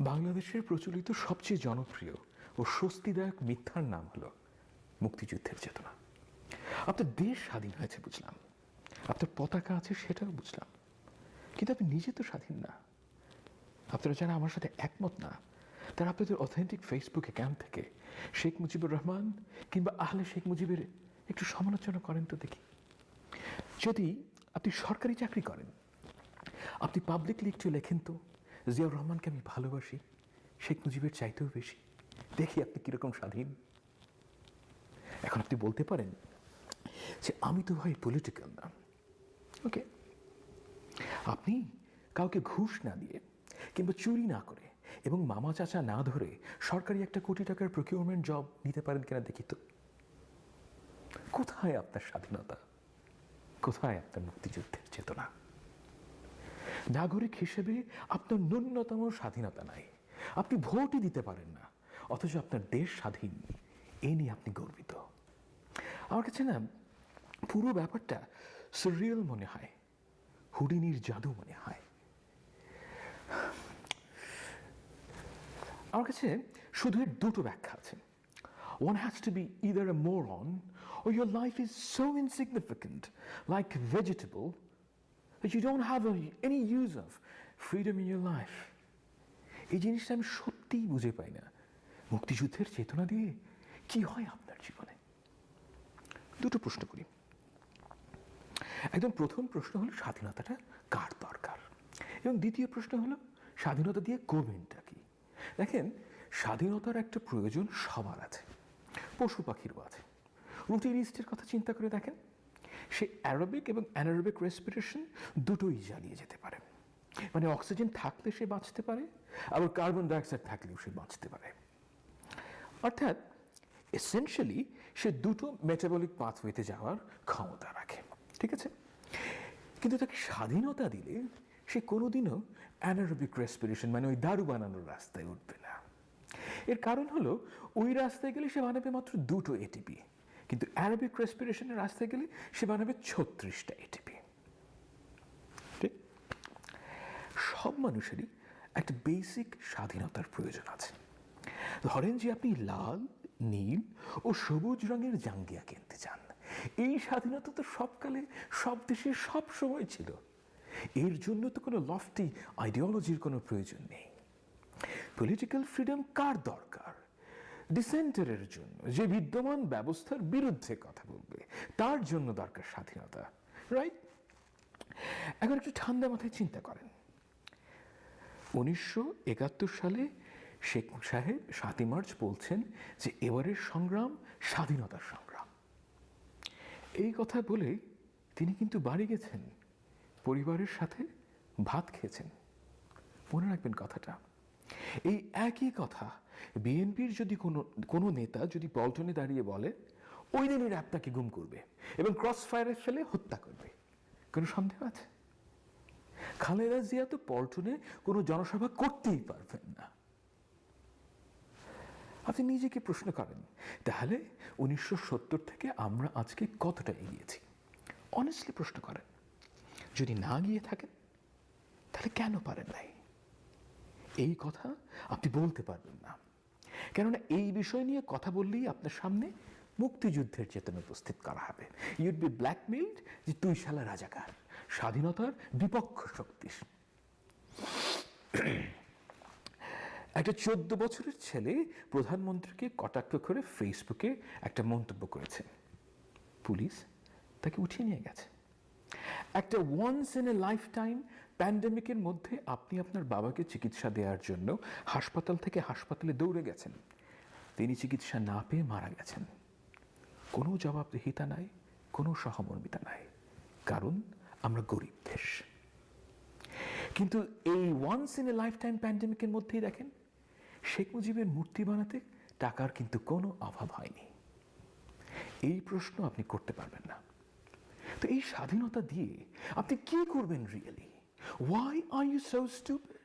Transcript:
বাংলাদেশের প্রচলিত সবচেয়ে জনপ্রিয় ও স্বস্তিদায়ক মিথ্যার নাম হলো মুক্তিযুদ্ধের চেতনা। আপনার দেশ স্বাধীন হয়েছে বুঝলাম। আপনার পতাকা আছে সেটাও বুঝলাম। কিন্তু আপনি নিজে তো স্বাধীন না। আপনারা যারা আমার সাথে একমত না, তারা আপনাদের অথেন্টিক ফেসবুক অ্যাকাউন্ট থেকে শেখ মুজিবুর রহমান কিংবা আহলে শেখ মুজিবের একটু সমালোচনা করেন তো দেখি। যদি আপনি সরকারি চাকরি করেন, আপনি পাবলিকলি একটু লেখেন তো। জিয়াউর রহমানকে আমি ভালোবাসি, শেখ মুজিবের চাইতেও বেশি। দেখি আপনি কীরকম স্বাধীন। এখন আপনি বলতে পারেন যে আমি তো ভাই পলিটিক্যাল না। ওকে আপনি কাউকে ঘুষ না দিয়ে কিংবা চুরি না করে এবং মামা চাচা না ধরে সরকারি একটা কোটি টাকার প্রকিউরমেন্ট জব নিতে পারেন কিনা দেখি তো। কোথায় আপনার স্বাধীনতা? কোথায় আপনার মুক্তিযুদ্ধের চেতনা? নাগরিক হিসেবে আপনার ন্যূনতম স্বাধীনতা নাই। আপনি ভোটই দিতে পারেন না অথচ আপনার দেশ স্বাধীন। এই নিয়ে আপনি গর্বিত। আমার কাছে না পুরো ব্যাপারটা সিরিয়াল মনে হয় হুডিনির জাদু মনে হয়। আমার কাছে শুধু এর দুটো ব্যাখ্যা আছে। One has to be either a moron or your is so insignificant, like a vegetable, that you don't have any use of freedom in your life. এই জিনিসটা আমি সত্যিই বুঝে পাই না। মুক্তিযুদ্ধের চেতনা দিয়ে কি হয় আপনার জীবনে? দুটো প্রশ্ন করি। একদম প্রথম প্রশ্ন হলো, স্বাধীনতাটা কার দরকার? এবং দ্বিতীয় প্রশ্ন হলো, স্বাধীনতা দিয়ে করবেনটা কি? দেখেন, স্বাধীনতার একটা প্রয়োজন সবার আছে। পশু পাখিরও আছে। রুটিনিস্টের কথা চিন্তা করে দেখেন সে অ্যারোবিক এবং অ্যানারোবিক রেসপিরেশন দুটোই জ্বালিয়ে যেতে পারে। মানে অক্সিজেন থাকলে সে বাঁচতে পারে, আবার কার্বন ডাইঅক্সাইড থাকলেও সে বাঁচতে পারে। অর্থাৎ এসেনশিয়ালি সে দুটো মেটাবলিক পাথওয়েতে যাওয়ার ক্ষমতা রাখে। ঠিক আছে? কিন্তু তাকে স্বাধীনতা দিলে সে কোনোদিনও অ্যানারোবিক রেসপিরেশন মানে ওই দারু বানানোর রাস্তায় উঠবে না। এর কারণ হলো, ওই রাস্তায় গেলে সে বানাবে মাত্র দুটো এটিপি কিন্তু অ্যারোবিক রেসপিরেশনের রাস্তায় গেলে সে বানাবে ছত্রিশটা এটিপি ঠিক? সব মানুষেরই একটা বেসিক স্বাধীনতার প্রয়োজন আছে। ধরেন যে আপনি লাল, নীল ও সবুজ রঙের জাঙ্গিয়া কিনতে চান। এই স্বাধীনতা তো সবকালে সব দেশে সব সময় ছিল। এর জন্য তো কোনো লফটি আইডিওলজির কোনো প্রয়োজন নেই। পলিটিক্যাল ফ্রিডম কার দরকার? ডিসেন্টারের জন্য যে বিদ্যমান ব্যবস্থার বিরুদ্ধে কথা বলবে, তার জন্য দরকার স্বাধীনতা রাইট এখন একটু ঠান্ডা মাথায় চিন্তা করেন। উনিশশো একাত্তর সালে শেখ সাহেব সাতই মার্চ বলছেন যে এবারের সংগ্রাম স্বাধীনতার সংগ্রাম। এই কথা বলে তিনি কিন্তু বাড়ি গেছেন, পরিবারের সাথে ভাত খেয়েছেন। মনে রাখবেন কথাটা। এই একই কথা বিএনপির যদি কোনো কোনো নেতা যদি পল্টনে দাঁড়িয়ে বলে, ওই দিনের আপনাকে গুম করবে এবং ক্রস ফায়ারে ফেলে হত্যা করবে। কোনো সন্দেহ আছে? খালেদা জিয়া তো পল্টনে কোনো জনসভা করতেই পারবেন না। আপনি নিজেকে প্রশ্ন করেন, তাহলে উনিশশো সত্তর থেকে আমরা আজকে কতটা এগিয়েছি? অনেস্টলি প্রশ্ন করেন, যদি না গিয়ে থাকেন, তাহলে কেন পারেন নাই? এই কথা আপনি বলতে পারবেন না। কেননা এই বিষয় নিয়ে কথা বললেই আপনার সামনে মুক্তিযুদ্ধের চেতনা উপস্থিত করা হবে। ইউড বি ব্ল্যাকমেইলড যে তুই শালা রাজাকার, স্বাধীনতার বিপক্ষ শক্তি একটা চোদ্দ বছরের ছেলে প্রধানমন্ত্রীকে কটাক্ষ করে ফেসবুকে একটা মন্তব্য করেছে। পুলিশ তাকে উঠিয়ে নিয়ে গেছে। একটা once in a life time প্যান্ডেমিকের মধ্যে আপনি আপনার বাবাকে চিকিৎসা দেওয়ার জন্য হাসপাতাল থেকে হাসপাতালে দৌড়ে গেছেন। তিনি চিকিৎসা না পেয়ে মারা গেছেন। কোনো জবাবদিহিতা নাই, কোনো সহমর্মিতা নাই। কারণ আমরা গরিব দেশ। কিন্তু এই once in a life time প্যান্ডেমিকের মধ্যেই দেখেন, শেখ মুজিবের মূর্তি বানাতে টাকার কিন্তু কোনো অভাব হয়নি। এই প্রশ্ন আপনি করতে পারবেন না। তো এই স্বাধীনতা দিয়ে আপনি কি করবেন really why are you so stupid